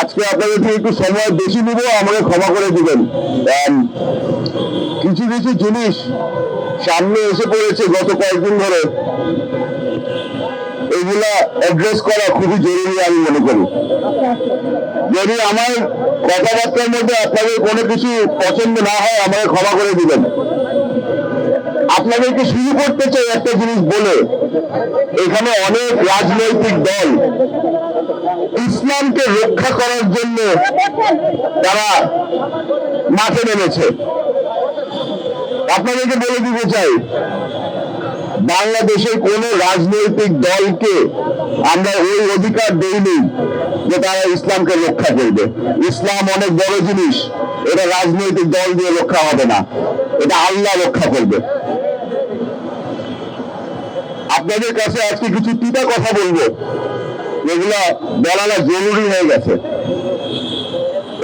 আজকে আপনাদের থেকে একটু সময় বেশি নিব, আমাকে ক্ষমা করে দিবেন। কিছু কিছু জিনিস সামনে এসে পড়েছে গত কয়েকদিন ধরে। এগুলা অ্যাড্রেস করা খুবই জরুরি, আমি মনে করি। যদি আমার কথাবার্তার মধ্যে আপনাদের কোনো কিছু পছন্দ না হয়, আমাকে ক্ষমা করে দিবেন। আপনাদেরকে শুরু করতে চাই একটা জিনিস বলে। এখানে অনেক রাজনৈতিক দল ইসলামকে রক্ষা করার জন্য তারা মাঠে নেমেছে। আপনাদেরকে বলে দিতে চাই বাংলাদেশের কোন রাজনৈতিক দলকে আমরা ওই অধিকার দেইনি যে তারা ইসলামকে রক্ষা করবে। ইসলাম অনেক বড় জিনিস, এটা রাজনৈতিক দল দিয়ে রক্ষা হবে না, এটা আল্লাহ রক্ষা করবে। আপনাদের কাছে আজকে কিছু তিতা কথা বলব। এগুলা বলাটা জরুরি হয়ে গেছে।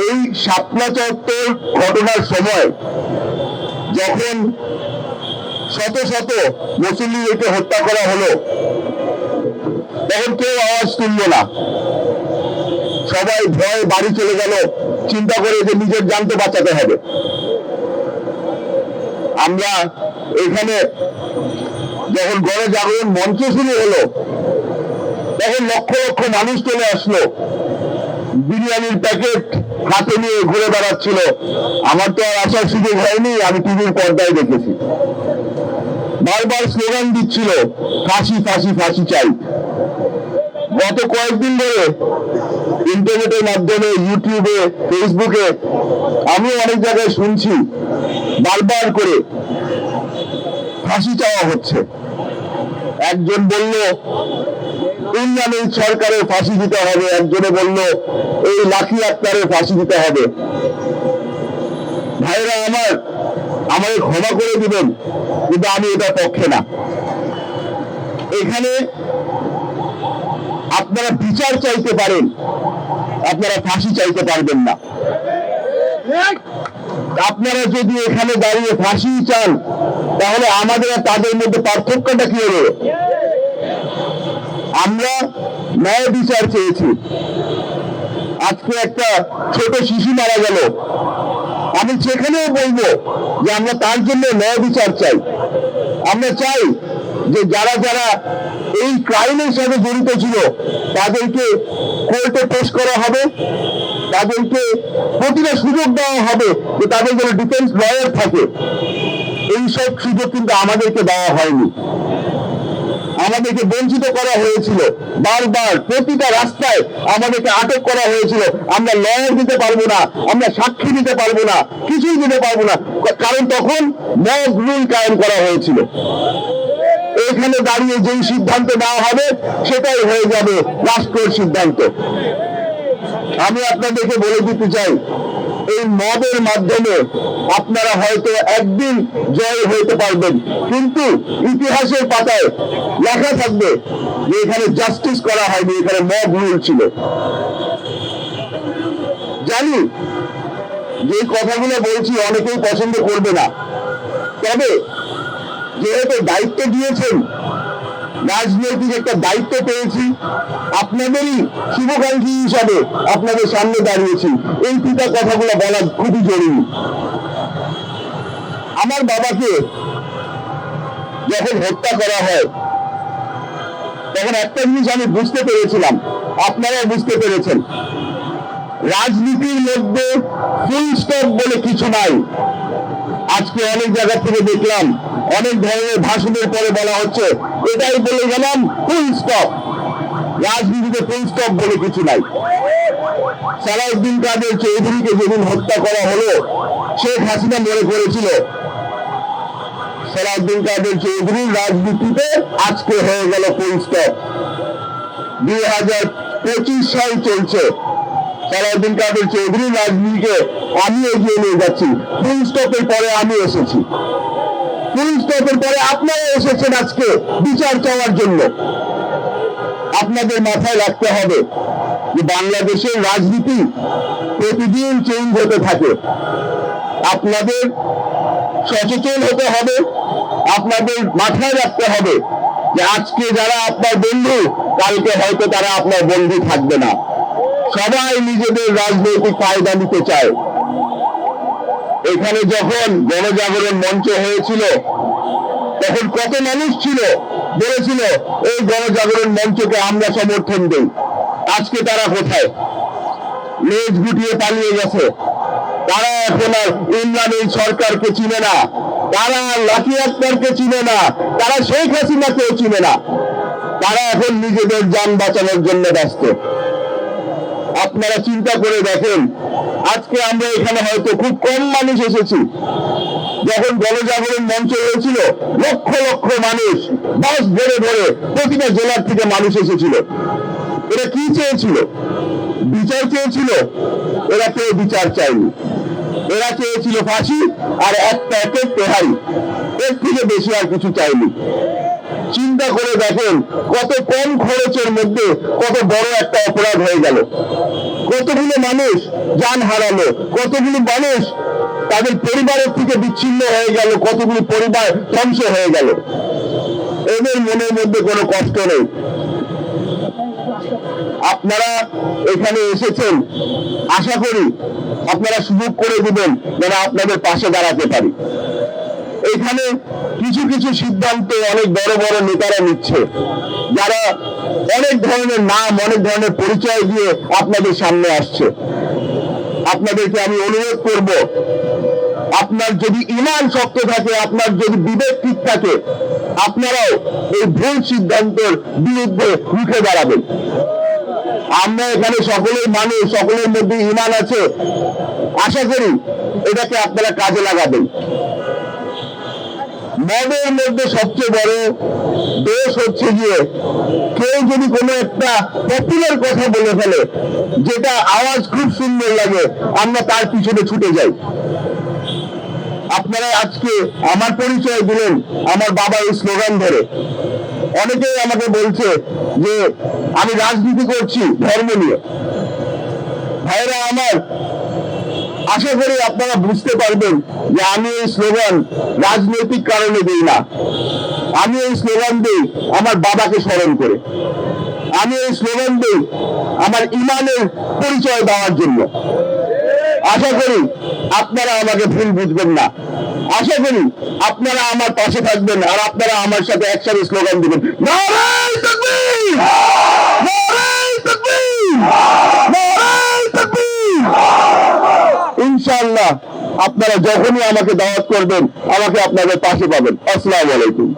এই শাপলা চত্বর ঘটনার সময় যখন শত শত মুসলিমকে হত্যা করা হলো, তখন কেউ আওয়াজ তুললো না। সবাই ভয়ে বাড়ি চলে গেল। চিন্তা করে যে নিজের জানতে বাঁচাতে হবে। আমরা এখানে যখন গণজাগরণ মঞ্চ শুরু হলো তখন লক্ষ লক্ষ মানুষ চলে আসলো। বিরিয়ানির প্যাকেট হাতে নিয়ে ঘুরে বেড়াচ্ছিল। আমার তো আর আসার সুযোগ হয়নি, আমি টিভির পর্দায় দেখেছি। বারবার স্লোগান দিচ্ছিল, ফাঁসি ফাঁসি ফাঁসি চাই। গত কয়েকদিন ধরে ইন্টারনেটের মাধ্যমে, ইউটিউবে, ফেসবুকে আমি অনেক জায়গায় শুনছি, বারবার করে ফাঁসি চাওয়া হচ্ছে। একজন বলল ইমরানের সরকারের ফাঁসি দিতে হবে। একজনে বলল, এই লাখি আক্তারের ফাঁসি দিতে হবে। ভাইরা আমার আমাকে ক্ষমা করে দিবেন, কিন্তু আমি এটা পক্ষে না। এখানে আপনারা বিচার চাইতে পারেন, আপনারা ফাঁসি চাইতে পারবেন না। আপনারা যদি এখানে দাঁড়িয়ে ফাঁসি চান তাহলে আমাদের তাদের মধ্যে পার্থক্যটা কি হবে? আমরা ন্যায় বিচার চেয়েছি। আজকে একটা ছোট শিশু মারা গেল। আমি সেখানেও বলব যে আমরা তার জন্য ন্যায় বিচার চাই। আমরা চাই যে যারা যারা এই ক্রাইমের সাথে জড়িত ছিল, তাদেরকে কোর্টে পেশ করা হবে। তাদেরকে প্রতিটা সুযোগ দেওয়া হবে যে তাদের যেন ডিফেন্স লয়ার থাকে। এই সব সুযোগ কিন্তু আমাদেরকে দেওয়া হয়নি। আমাদেরকে বঞ্চিত করা হয়েছিল। বারবার প্রতিটা রাস্তায় আমাদেরকে আটক করা হয়েছিল। আমরা লয়ার দিতে পারব না, আমরা সাক্ষী দিতে পারব না, কিছুই দিতে পারব না। কারণ তখন মগ রুল কায়েম করা হয়েছিল। এখানে দাঁড়িয়ে যেই সিদ্ধান্ত নেওয়া হবে, সেটাই হয়ে যাবে রাষ্ট্রের সিদ্ধান্ত। আমি আপনাদেরকে বলে দিতে চাই এই মদের মাধ্যমে আপনারা হয়তো একদিন জয় হইতে পারবেন। কিন্তু ইতিহাসের পাতায় লেখা থাকবে যে এখানে জাস্টিস করা হয়নি, এখানে মদ রুল ছিল। জানি, যে কথাগুলো বলছি অনেকেই পছন্দ করবে না। তবে যেহেতু দায়িত্ব দিয়েছেন রাজনৈতিক একটা দায়িত্ব পেয়েছি। আপনাদেরই শুভকাঙ্ক্ষী হিসাবে আপনাদের সামনে দাঁড়িয়েছি। এই পিতা কথাগুলো বলা খুবই জরুরি। আমার বাবাকে যখন হত্যা করা হয়, তখন একটা জিনিস আমি বুঝতে পেরেছিলাম, আপনারা বুঝতে পেরেছেন। রাজনীতির মধ্যে ফুল স্টপ বলে কিছু নাই। আজকে অনেক জায়গা থেকে দেখলাম অনেক ধরনের ভাষণের পরে বলা হচ্ছে। এটাই বলে গেলাম ফুল স্টপ রাজনীতিতে ফুল স্টপ বলে কিছু নাই। সালাউদ্দিন কাদের চৌধুরীকে যেদিন হত্যা করা হলো, শেখ হাসিনা মনে করেছিল, সালাউদ্দিন কাদের চৌধুরীর রাজনীতিতে আজকে হয়ে গেল ফুল স্টপ দুই হাজার পঁচিশ সাল চলছে। সালাউদ্দিন কাদের চৌধুরী রাজনীতিকে আমি এগিয়ে নিয়ে যাচ্ছি। ফুল স্টপের পরে আমি এসেছি। স্টপের পরে আপনারা এসেছেন আজকে বিচার চাওয়ার জন্য। আপনাদের মাথায় রাখতে হবে যে বাংলাদেশের রাজনীতি প্রতিদিন চেঞ্জ হতে থাকে। আপনাদের সচেতন হতে হবে, আপনাদের মাথায় রাখতে হবে যে আজকে যারা আপনার বন্ধু, কালকে হয়তো তারা আপনার বন্ধু থাকবে না। সবাই নিজেদের রাজনৈতিক ফায়দা নিতে চায়। এখানে যখন গণজাগরণ মঞ্চ হয়েছিল, তখন কত মানুষ ছিল? বলেছিল, এই গণজাগরণ মঞ্চকে আমরা সমর্থন দেই। আজকে তারা কোথায়? লেজ গুটিয়ে পালিয়ে গেছে। তারা এখন আর ইমরানের সরকারকে চিনে না। তারা লাকি আক্তারকে চিনে না। তারা শেখ হাসিনাকেও চিনে না। তারা এখন নিজেদের যান বাঁচানোর জন্য ব্যস্ত। আপনারা চিন্তা করে দেখেন। আজকে আমরা এখানে হয়তো খুব কম মানুষ এসেছি। যখন গণজাগরণ মঞ্চ হয়েছিল, লক্ষ লক্ষ মানুষ বাস ধরে ধরে প্রতিটা জেলার থেকে মানুষ এসেছিল। এরা কি চেয়েছিল? বিচার চেয়েছিল? এরা কেউ বিচার চায়নি। এরা চেয়েছিল ফাঁসি আর এক প্যাকেট তেহারি এর থেকে বেশি আর কিছু চাইনি চিন্তা করে দেখেন কত কম খরচের মধ্যে কত বড় একটা অপরাধ হয়ে গেল। কতগুলো মানুষ যান হারালো, কতগুলো মানুষ তাদের পরিবারের থেকে বিচ্ছিন্ন হয়ে গেল, কতগুলো পরিবার ধ্বংস হয়ে গেল। এদের মনের মধ্যে কোনো কষ্ট নেই। আপনারা এখানে এসেছেন, আশা করি আপনারা সুযোগ করে দিবেন যেন আপনাদের পাশে দাঁড়াতে পারি। এখানে কিছু কিছু সিদ্ধান্ত অনেক বড় বড় নেতারা নিচ্ছে। যারা অনেক ধরনের নাম, অনেক ধরনের পরিচয় দিয়ে আপনাদের সামনে আসছে। আপনাদেরকে আমি অনুরোধ করব, আপনার যদি ইমান শক্ত থাকে, আপনার যদি বিবেক ঠিক থাকে, আপনারাও এই ভুল সিদ্ধান্তের বিরুদ্ধে রুখে দাঁড়াবেন। আমরা এখানে সকলের মানুষ, সকলের মধ্যে ইমান আছে। আশা করি এটাকে আপনারা কাজে লাগাবেন। মদের মধ্যে সবচেয়ে বড় দোষ হচ্ছে গিয়ে কেউ যদি কোনো একটা পপুলার কথা বলে ফেলে, যেটা আওয়াজ খুব সুন্দর লাগে, আমরা তার পিছনে ছুটে যাই। আপনারা আজকে আমার পরিচয় দিলেন, আমার বাবা এই স্লোগান ধরে। অনেকেই আমাকে বলছে যে, আমি রাজনীতি করছি ধর্ম নিয়ে। ভাইরা আমার, আশা করি আপনারা বুঝতে পারবেন যে আমি এই স্লোগান রাজনৈতিক কারণে দিই না। আমি এই স্লোগান দিই আমার বাবাকে স্মরণ করে। আমি এই স্লোগান দিই আমার ইমানের পরিচয় দেওয়ার জন্য। আশা করি আপনারা আমাকে ভুল বুঝবেন না। আশা করি আপনারা আমার পাশে থাকবেন আর আপনারা আমার সাথে একসাথে স্লোগান দিবেন। আপনারা যখনই আমাকে দাওয়াত করবেন আমাকে আপনাদের পাশে পাবেন। আসসালামু আলাইকুম।